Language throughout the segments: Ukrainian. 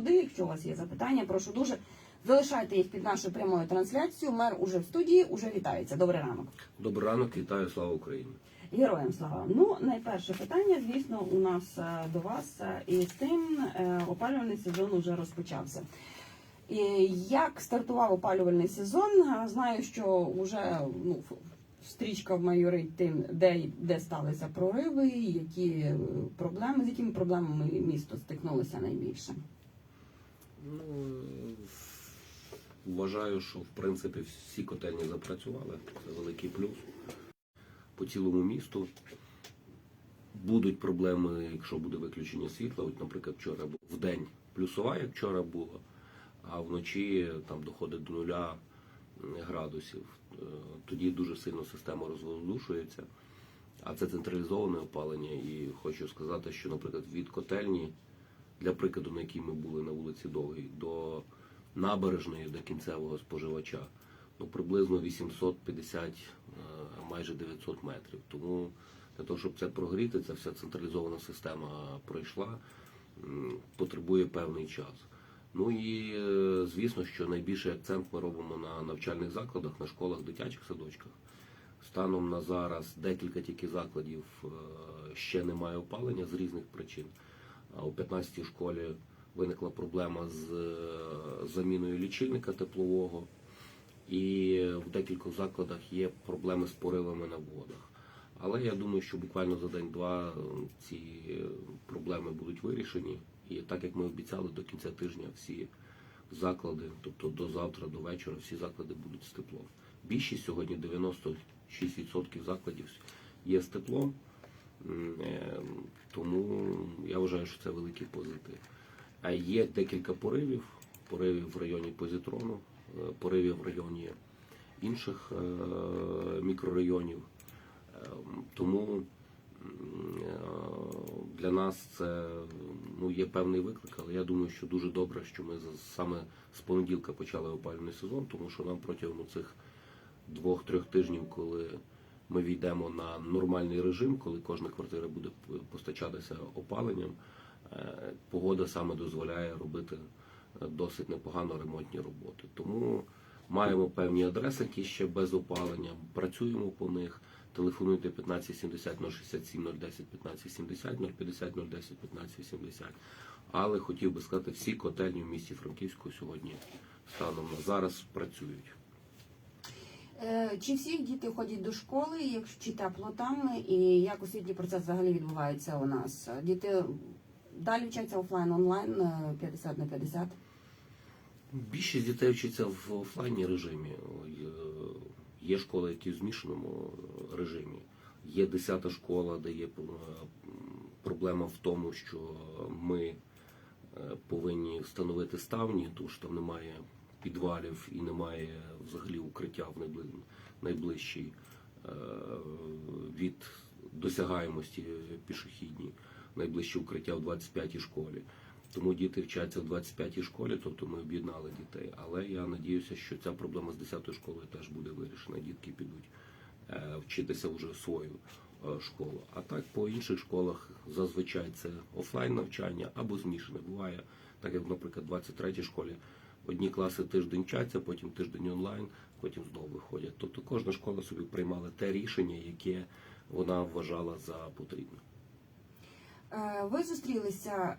туди. Якщо у вас є запитання, прошу дуже залишайте їх під нашою прямою трансляцією. Мер уже в студії, уже вітається. Добрий ранок. Добрий ранок, вітаю, слава Україні. Героям слава. Ну, найперше питання, звісно, у нас е, до вас е, і з тим е, опалювальний сезон уже розпочався. І як стартував опалювальний сезон? Знаю, що вже ну, стрічка майорить тим, де, де сталися прориви, які проблеми, з якими проблемами місто стикнулося найбільше. Ну, вважаю, що в принципі всі котельні запрацювали. Це великий плюс. По цілому місту будуть проблеми, якщо буде виключення світла. От, наприклад, вчора в день плюсова, як вчора було, а вночі там доходить до нуля градусів. Е, Тоді дуже сильно система розвоздушується. А це централізоване опалення. І хочу сказати, що, наприклад, від котельні для прикладу, на якій ми були на вулиці Довгій, до набережної, до кінцевого споживача, ну приблизно 850, е, майже 900 метрів. Тому для того, щоб це прогріти, ця вся централізована система пройшла, потребує певний час. Ну і е, звісно, що найбільший акцент ми робимо на навчальних закладах, на школах, дитячих садочках. Станом на зараз декілька тільки закладів е, ще немає опалення з різних причин. У 15-й школі виникла проблема з е, заміною лічильника теплового, і в декількох закладах є проблеми з поривами на водах. Але я думаю, що буквально за день-два е, ці проблеми будуть вирішені. І так як ми обіцяли, до кінця тижня всі заклади, тобто до завтра, до вечора, всі заклади будуть з теплом. Більшість сьогодні 96% закладів є з теплом. Е, Тому вважаю, що це великий позитив. А є декілька поривів: поривів в районі Позитрону, е, поривів в районі інших е, мікрорайонів. Е, Тому е, для нас це ну, є певний виклик, але я думаю, що дуже добре, що ми саме з понеділка почали опалювальний сезон, тому що нам протягом цих двох-трьох тижнів, коли ми війдемо на нормальний режим, коли кожна квартира буде постачатися опаленням, е, погода саме дозволяє робити е, досить непогано ремонтні роботи. Тому маємо певні адреси, які ще без опалення, працюємо по них. Телефонуйте 1570 067 010 1570 050 010 1580. Але хотів би сказати, всі котельні в місті Франківську сьогодні станом на зараз працюють. Е, Чи всі діти ходять до школи, чи тепло там, і як освітній процес взагалі відбувається у нас? Діти далі вчаться офлайн, онлайн е, 50 на 50? Більшість дітей вчиться в офлайні режимі. Е, Є школи, які в змішаному режимі. Є 10 школа, де є е, проблема в тому, що ми е, повинні встановити ставні, тому що там немає підвалів і немає взагалі укриття в найбли- найближчій е, від досягаємості пішохідній, найближче укриття в 25-й школі. Тому діти вчаться в 25-й школі, тобто ми об'єднали дітей. Але я надіюся, що ця проблема з 10-ю школою теж буде вирішена. Дітки підуть е, вчитися вже свою е, школу. А так по інших школах зазвичай це офлайн навчання або змішане. Буває, так як, наприклад, в 23-й школі одні класи тиждень вчаться, потім тиждень онлайн, потім знову виходять. Тобто кожна школа собі приймала те рішення, яке вона вважала за потрібне. Е, Ви зустрілися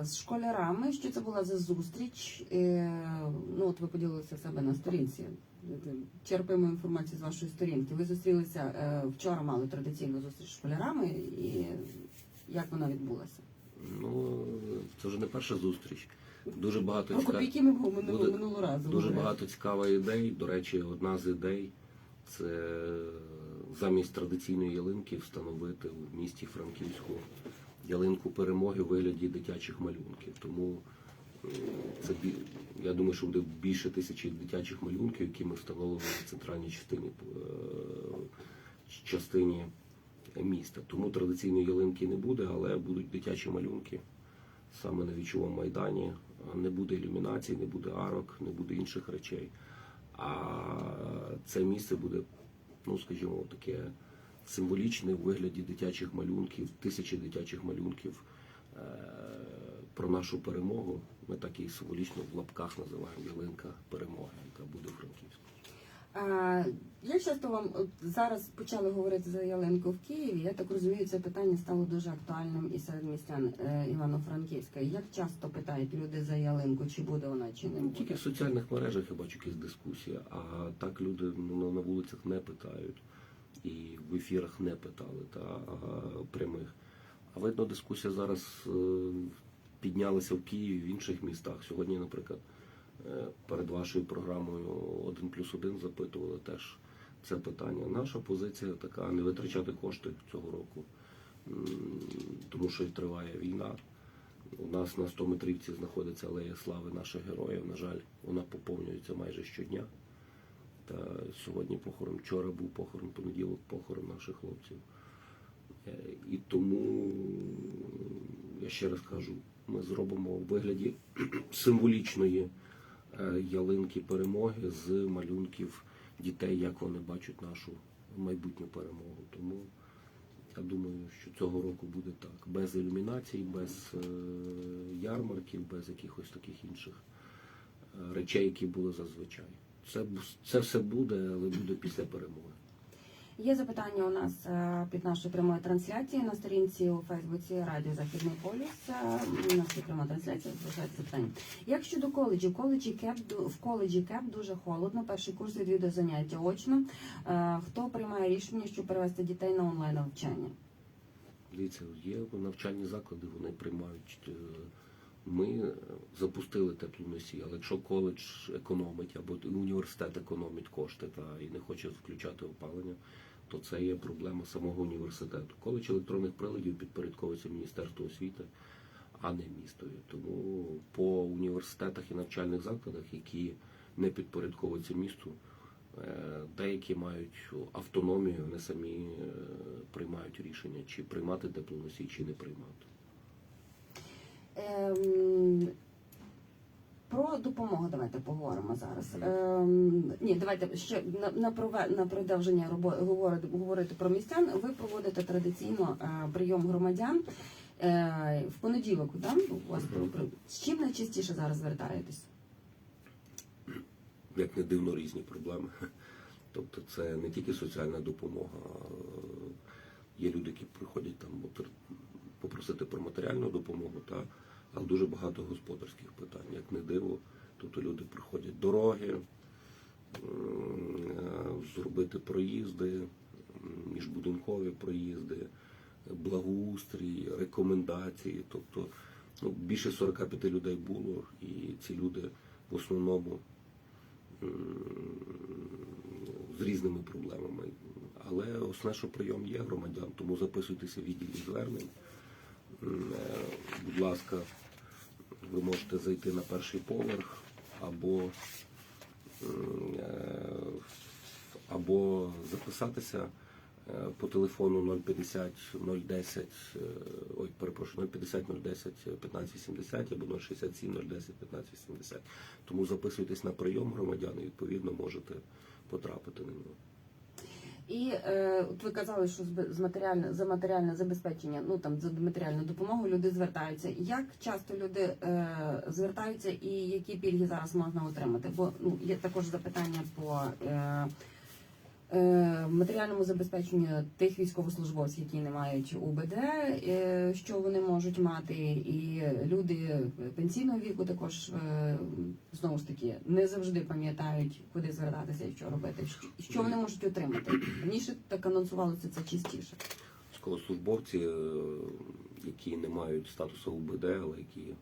е, з школярами. Що це була за зустріч? Е, Ну, от ви поділилися в себе на сторінці. Черпаємо інформацію з вашої сторінки. Ви зустрілися вчора, мали традиційну зустріч з школярами, і як вона відбулася? Ну, це вже не перша зустріч. Дуже багато Про цікав- копійки ми минулого, буде минулого разу. Дуже говорили. багато цікавих ідей. До речі, одна з ідей це замість традиційної ялинки встановити в місті Франківську ялинку перемоги у вигляді дитячих малюнків. Тому це бі- я думаю, що буде більше тисячі дитячих малюнків, які ми встановили в центральній частині е, частині міста. Тому традиційної ялинки не буде, але будуть дитячі малюнки саме на вічовому майдані. Не буде ілюмінації, не буде арок, не буде інших речей. А це місце буде, ну скажімо, таке символічне в вигляді дитячих малюнків, тисячі дитячих малюнків е, про нашу перемогу Ми так її символічно в лапках називаємо ялинка перемоги, яка буде в Франківську. Як часто вам от зараз почали говорити за ялинку в Києві? Я так розумію, це питання стало дуже актуальним і серед містян е, Івано-Франківська. Як часто питають люди за ялинку, чи буде вона, чи не Ну, буде? Тільки в соціальних мережах я бачу якісь дискусії, а так люди ну, на вулицях не питають і в ефірах не питали та прямих. А видно, дискусія зараз е, піднялася в Києві, в інших містах. Сьогодні, наприклад, перед вашою програмою один плюс один запитували теж це питання. Наша позиція така не витрачати кошти цього року, тому що триває війна. У нас на 100-метрівці знаходиться алея слави наших героїв. На жаль, вона поповнюється майже щодня. Та сьогодні похорон, вчора був похорон, понеділок похорон наших хлопців. Е, І тому я ще раз кажу, ми зробимо у вигляді символічної е, ялинки перемоги з малюнків дітей, як вони бачать нашу майбутню перемогу. Тому я думаю, що цього року буде так. Без ілюмінацій, без е, ярмарків, без якихось таких інших е, речей, які були зазвичай. Це, це все буде, але буде після перемоги. Є запитання у нас е, під нашою прямою трансляцією на сторінці у Фейсбуці Радіо Західний полюс. Е, У пряма трансляція, залишається запитання. Як щодо коледжів, коледжі КЕП в коледжі КЕП дуже холодно. Перший курс відвідує заняття очно. Е, Хто приймає рішення, щоб перевести дітей на онлайн навчання? Дивіться, є навчальні заклади, вони приймають. Ми запустили теплоносій, але якщо коледж економить або університет економить кошти та і не хоче включати опалення, то це є проблема самого університету. Коледж електронних приладів підпорядковується Міністерству освіти, а не містові. Тому по університетах і навчальних закладах, які не підпорядковуються місту, е, деякі мають автономію, вони самі е, приймають рішення, чи приймати теплоносій, чи не приймати. Про допомогу давайте поговоримо зараз. Ем, ні, давайте ще на, на, прове, на продовження робо- говорити, говорити про містян. Ви проводите традиційно е, прийом громадян е, в понеділок. Да? У вас з чим найчастіше зараз звертаєтесь? як не дивно, різні проблеми. Тобто це не тільки соціальна допомога. Є люди, які приходять там попросити про матеріальну допомогу, та, але дуже багато господарських питань, як не диво. Тобто люди приходять дороги, е, зробити проїзди, міжбудинкові проїзди, благоустрій, рекомендації. Тобто ну, більше 45 людей було, і ці люди в основному з різними проблемами. Але основне, що прийом є громадян, тому записуйтеся в відділі звернень. Е, Будь ласка, ви можете зайти на перший поверх або, е, або записатися е, по телефону 050 010, е, ой, перепрошую, 050 010 1580 або 067 010 1580. Тому записуйтесь на прийом громадян і відповідно можете потрапити на нього. І е, от ви казали, що з, матеріально за матеріальне забезпечення, ну там за матеріальну допомогу люди звертаються. Як часто люди е, звертаються і які пільги зараз можна отримати? Бо ну є також запитання по е, матеріальному забезпеченню тих військовослужбовців, які не мають УБД, е, що вони можуть мати, і люди пенсійного віку також е, знову ж таки не завжди пам'ятають, куди звертатися і що робити, що- вони можуть отримати. Раніше так анонсувалося це частіше. Військовослужбовці, е, які не мають статусу УБД, але які е,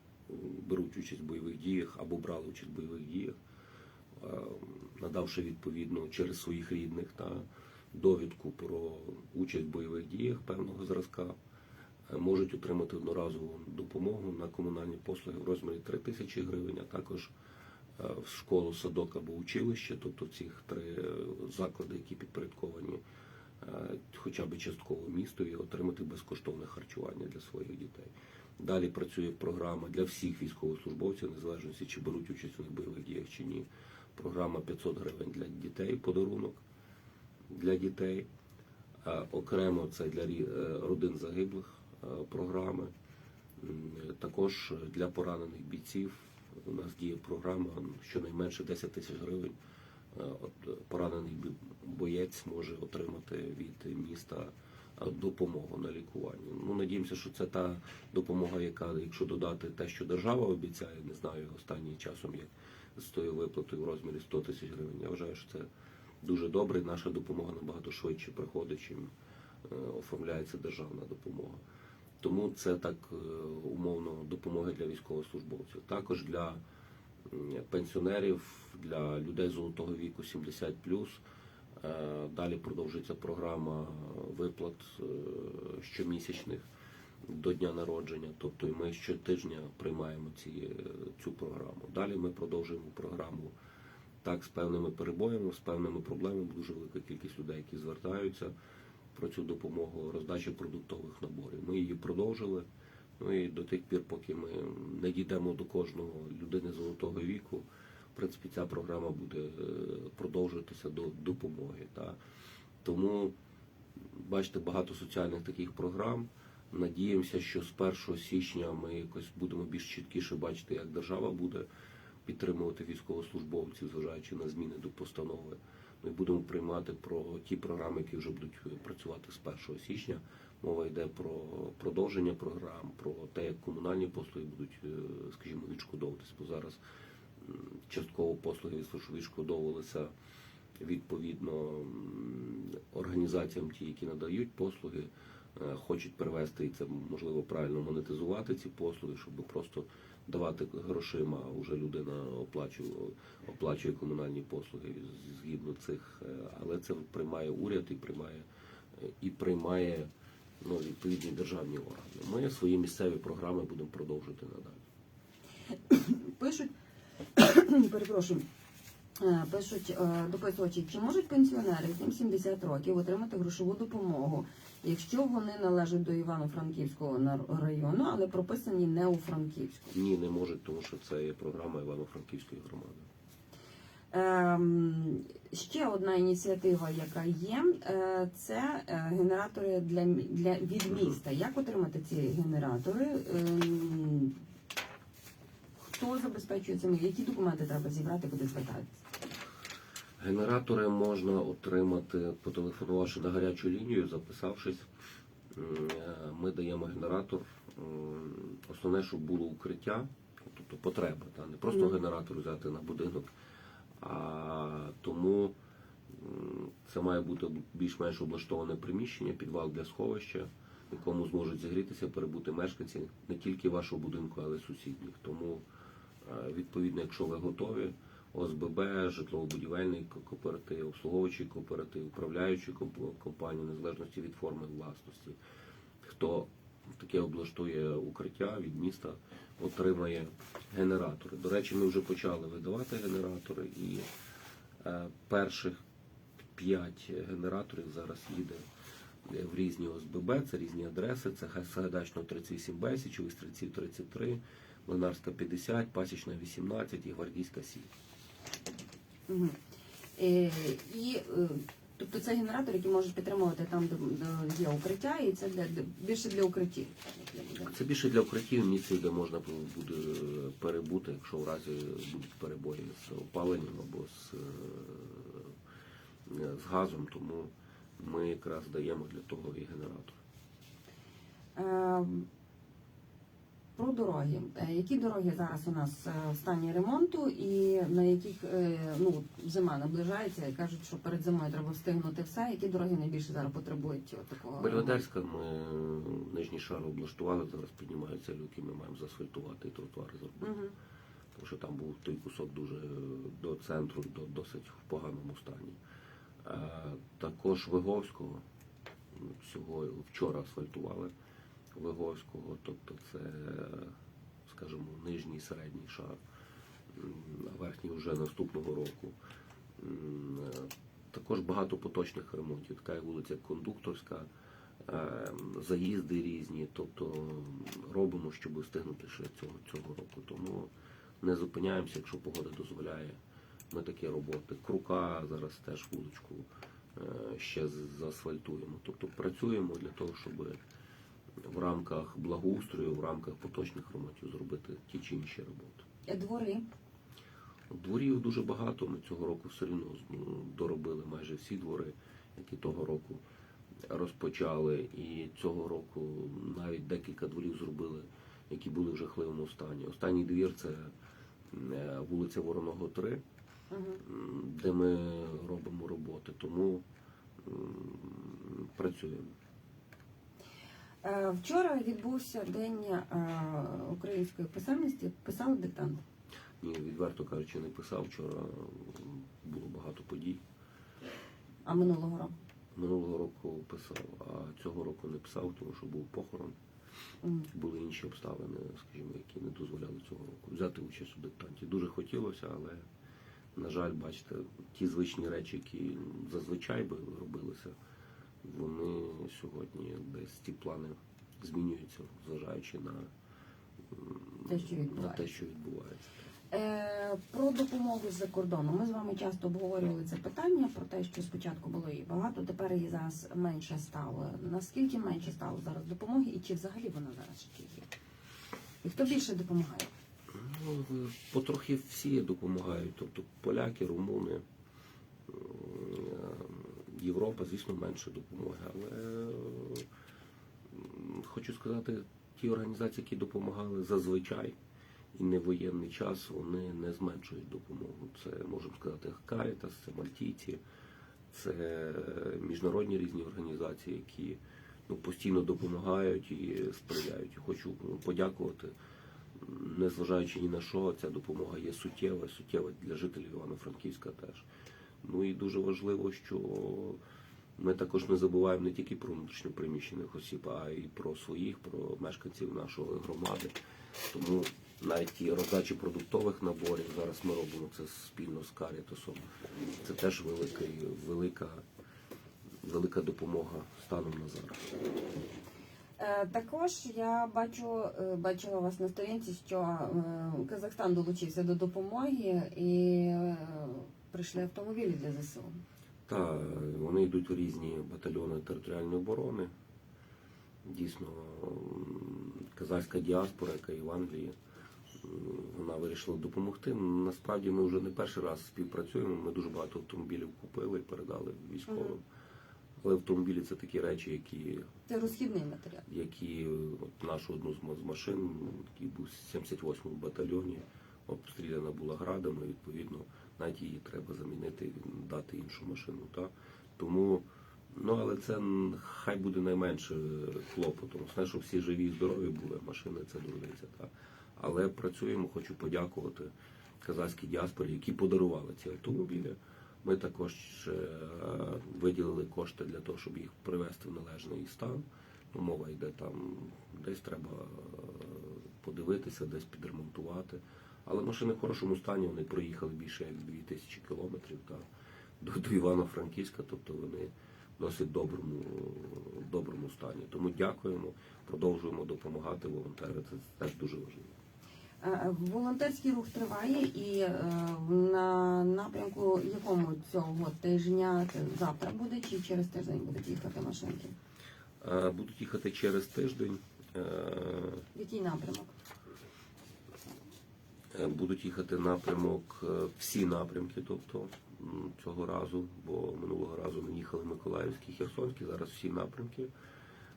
беруть участь в бойових діях або брали участь в бойових діях, е, надавши відповідно через своїх рідних та довідку про участь в бойових діях певного зразка, е, можуть отримати одноразову допомогу на комунальні послуги в розмірі 3 тисячі гривень, а також е, в школу, садок або училище, тобто цих три е, заклади, які підпорядковані е, хоча б частково місту і отримати безкоштовне харчування для своїх дітей. Далі працює програма для всіх військовослужбовців, незалежно чи беруть участь у бойових діях чи ні. Програма 500 гривень для дітей, подарунок для дітей. Окремо це для е, родин загиблих е, програми. Також для поранених бійців У нас діє програма щонайменше 10 тисяч гривень. Е, поранений боєць може отримати від міста допомогу на лікування. Ну надіємося, що це та допомога, яка, якщо додати те, що держава обіцяє, не знаю останнім часом, як з тою виплатою в розмірі 100 тисяч гривень. Я вважаю, що це дуже добре. і Наша допомога набагато швидше приходить, чим е, оформляється державна допомога. Тому це так е, умовно допомога для військовослужбовців. Також для пенсіонерів, для людей золотого віку 70+. Е, Далі продовжується програма виплат е, щомісячних до дня народження. Тобто ми щотижня приймаємо ці, е, цю програму. Далі ми продовжуємо програму так з певними перебоями, з певними проблемами. Дуже велика кількість людей, які звертаються про цю допомогу роздачі продуктових наборів. Ми її продовжили. Ну і до тих пір, поки ми не дійдемо до кожного людини золотого віку, принципі, ця програма буде е, продовжуватися до допомоги. Та. Тому бачите багато соціальних таких програм. Надіємося, що з 1 січня ми якось будемо більш чіткіше бачити, як держава буде підтримувати військовослужбовців, зважаючи на зміни до постанови. Ми будемо приймати про ті програми, які вже будуть працювати з 1 січня. Мова йде про продовження програм, про те, як комунальні послуги будуть, е, скажімо, відшкодовуватись, бо зараз частково послуги відш- відшкодовувалися відповідно організаціям, ті, які надають послуги, е, хочуть перевести і це можливо правильно монетизувати ці послуги, щоб просто давати грошима, а вже людина оплачує, оплачує комунальні послуги згідно цих, е, але це приймає уряд і приймає і приймає ну, відповідні державні органи. Ми свої місцеві програми будемо продовжувати надалі. Пишуть, перепрошую, е, пишуть е, дописувачі, чи можуть пенсіонери яким 70 років отримати грошову допомогу, якщо вони належать до Івано-Франківського району, але прописані не у Франківську? Ні, не можуть, тому що це є програма Івано-Франківської громади. Ем, ще одна ініціатива, яка є, е, це е, генератори для, для від міста. Як отримати ці генератори? Ем, хто забезпечує цими? Які документи треба зібрати, куди звертатися? Генератори можна отримати, потелефонувавши на гарячу лінію, записавшись. Е, Ми даємо генератор. Основне, щоб було укриття, тобто потреба, та не просто генератор взяти на будинок. А тому це має бути більш-менш облаштоване приміщення, підвал для сховища, в якому зможуть зігрітися, перебути мешканці не тільки вашого будинку, але й сусідніх. Тому, відповідно, якщо ви готові, ОСББ, житлово-будівельний кооператив, обслуговуючий кооператив, управляючий компанію, незалежності від форми власності. Хто таке облаштує укриття від міста, отримає генератори. До речі, ми вже почали видавати генератори, і е, перших п'ять генераторів зараз їде е, в різні ОСББ, це різні адреси, це Сагайдачного 38Б, Січових стрільців 33, Ленарська 50, Пасічна 18 і Гвардійська 7. Угу. Е, і, е, тобто це генератор, який можуть підтримувати там, де, де є укриття, і це для, більше для укриттів. Це більше для укриттів місце, де можна буде перебути, якщо в разі будуть перебої з опаленням або з, е, з газом, тому ми якраз даємо для того і генератор. Е, Про дороги. Е, Які дороги зараз у нас е, в стані ремонту і на яких е, ну, зима наближається і кажуть, що перед зимою треба встигнути все. Які дороги найбільше зараз потребують такого? Бельведерська ми нижній шар облаштували, зараз піднімаються люки, ми маємо заасфальтувати і тротуари зробити. Угу. Тому що там був той кусок дуже до центру, до, досить в поганому стані. Також Виговського ну, всього вчора асфальтували Виговського, тобто це, скажімо, нижній середній шар, а верхній вже наступного року. Е, Також багато поточних ремонтів. Така вулиця Кондукторська, е, заїзди різні, тобто робимо, щоб встигнути ще цього, цього року. Тому не зупиняємося, якщо погода дозволяє. Ми такі роботи. Крука зараз теж вуличку е, ще заасфальтуємо. Тобто працюємо для того, щоб в рамках благоустрою, в рамках поточних ремонтів зробити ті чи інші роботи. Двори. Дворів дуже багато. Ми цього року все одно доробили майже всі двори, які того року розпочали. І цього року навіть декілька дворів зробили, які були в жахливому стані. Останній двір це е, вулиця Вороного 3, Угу. де ми робимо роботи. Тому працюємо. Е, Вчора відбувся день е, української писемності. Писали диктант. Ні, відверто кажучи, не писав. Вчора було багато подій. А минулого року. Минулого року писав, а цього року не писав, тому що був похорон. Були інші обставини, скажімо, які не дозволяли цього року взяти участь у диктанті. Дуже хотілося, але, на жаль, бачите, ті звичні речі, які зазвичай би робилися, вони сьогодні десь ці плани змінюються, зважаючи на, Те, що на те, що відбувається. Е, Про допомогу з-за кордону. Ми з вами часто обговорювали це питання про те, що спочатку було її багато, тепер її зараз менше стало. Наскільки менше стало зараз допомоги, і чи взагалі вона зараз ще є? І хто більше допомагає? Ну, потрохи всі допомагають, тобто поляки, румуни, м, Європа, звісно, менше допомоги. Але хочу сказати, ті організації, які допомагали зазвичай і не воєнний час, вони не зменшують допомогу. Це можемо сказати Карітас, це Мальтійці, це міжнародні різні організації, які ну, постійно допомагають і сприяють. Хочу ну, подякувати незважаючи ні на що, ця допомога є суттєва, суттєва для жителів Івано-Франківська теж. Ну і дуже важливо, що ми також не забуваємо не тільки про внутрішньопереміщених осіб, а й про своїх, про мешканців нашої громади. Тому навіть ті роздачі продуктових наборів зараз ми робимо це спільно з Карітасом. Це теж велика, велика, велика допомога станом на зараз. Е, Також я бачу, е, бачила вас на сторінці, що е, Казахстан долучився до допомоги і прийшли автомобілі для ЗСУ. Та вони йдуть у різні батальйони територіальної оборони. Дійсно, казахська діаспора, яка є в Англії, вона вирішила допомогти. Насправді ми вже не перший раз співпрацюємо. Ми дуже багато автомобілів купили і передали військовим. Мгм. Але автомобілі це такі речі, які, Це розхідний матеріал. які от нашу одну з машин, який був в 78-му батальйоні, обстріляна була градами, відповідно, навіть її треба замінити, дати іншу машину. Та? Тому, ну але це хай буде найменше клопоту. Основне, щоб всі живі і здорові були, машини це дурниця. Та? Але працюємо, хочу подякувати казахській діаспорі, які подарували ці автомобілі. Ми також е, виділили кошти для того, щоб їх привести в належний стан. Ну, мова йде там, десь треба е, подивитися, десь підремонтувати. Але машини в хорошому стані, вони проїхали більше як 2000 кілометрів та, до, до Івано-Франківська, тобто вони в досить доброму, доброму стані. Тому дякуємо, продовжуємо допомагати волонтерам. Це теж дуже важливо. Е, Волонтерський рух триває і е, на напрямку якому цього тижня завтра буде чи через тиждень будуть їхати машинки? Е, Будуть їхати через тиждень. Е, Який напрямок? Е, Будуть їхати напрямок, е, всі напрямки, тобто цього разу, бо минулого разу ми їхали Миколаївський, Херсонський, зараз всі напрямки.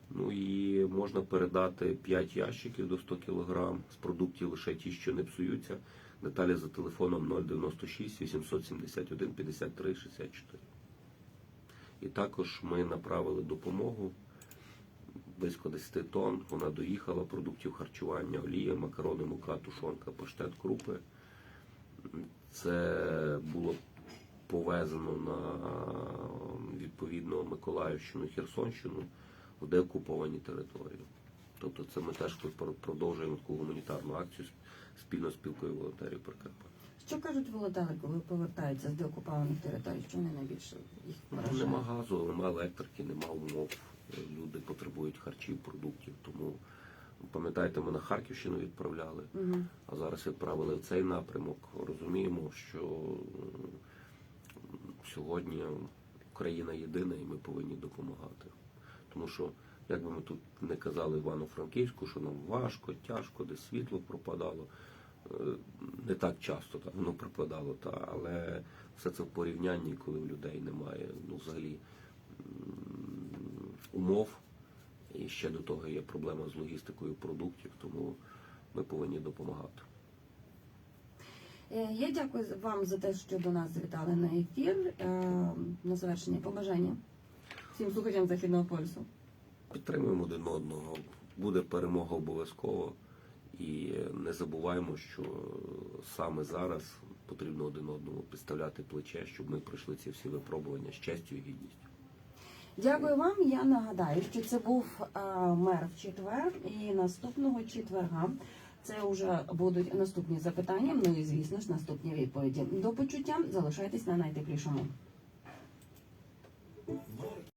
Ну і можна передати 5 ящиків до 100 кг з продуктів лише ті, що не псуються. Деталі за телефоном 096 871 53 64. І також ми направили допомогу близько 10 тонн. Вона доїхала продуктів харчування, олія, макарони, мука, тушонка, паштет, крупи. Це було повезено на відповідно Миколаївщину, Херсонщину в деокуповані території. Тобто це ми теж пр- продовжуємо таку гуманітарну акцію спільно з спілкою волонтерів Прикарпаття. Що кажуть волонтери, коли повертаються з деокупованих територій? Що вони найбільше їх вражає? Нема газу, нема електрики, нема умов. Люди потребують харчів, продуктів. Тому пам'ятаєте, ми на Харківщину відправляли, а зараз відправили в цей напрямок. Розуміємо, що сьогодні Україна єдина і ми повинні допомагати. Тому що, як би ми тут не казали Івано-Франківську, що нам важко, тяжко, десь світло пропадало. Е, Не так часто так воно припадало, та, але все це в порівнянні, коли в людей немає ну, взагалі умов. І ще до того є проблема з логістикою продуктів, тому ми повинні допомагати. Е, Я дякую вам за те, що до нас завітали на ефір. Е, На завершення побажання всім слухачам Західного полюсу. Підтримуємо один одного. Буде перемога обов'язково. І не забуваємо, що саме зараз потрібно один одному підставляти плече, щоб ми пройшли ці всі випробування з честю і гідністю. Дякую вам. Я нагадаю, що це був е, мер в четвер, і наступного четверга це вже будуть наступні запитання. Ну і звісно ж наступні відповіді. До почуття залишайтесь на найтеплішому.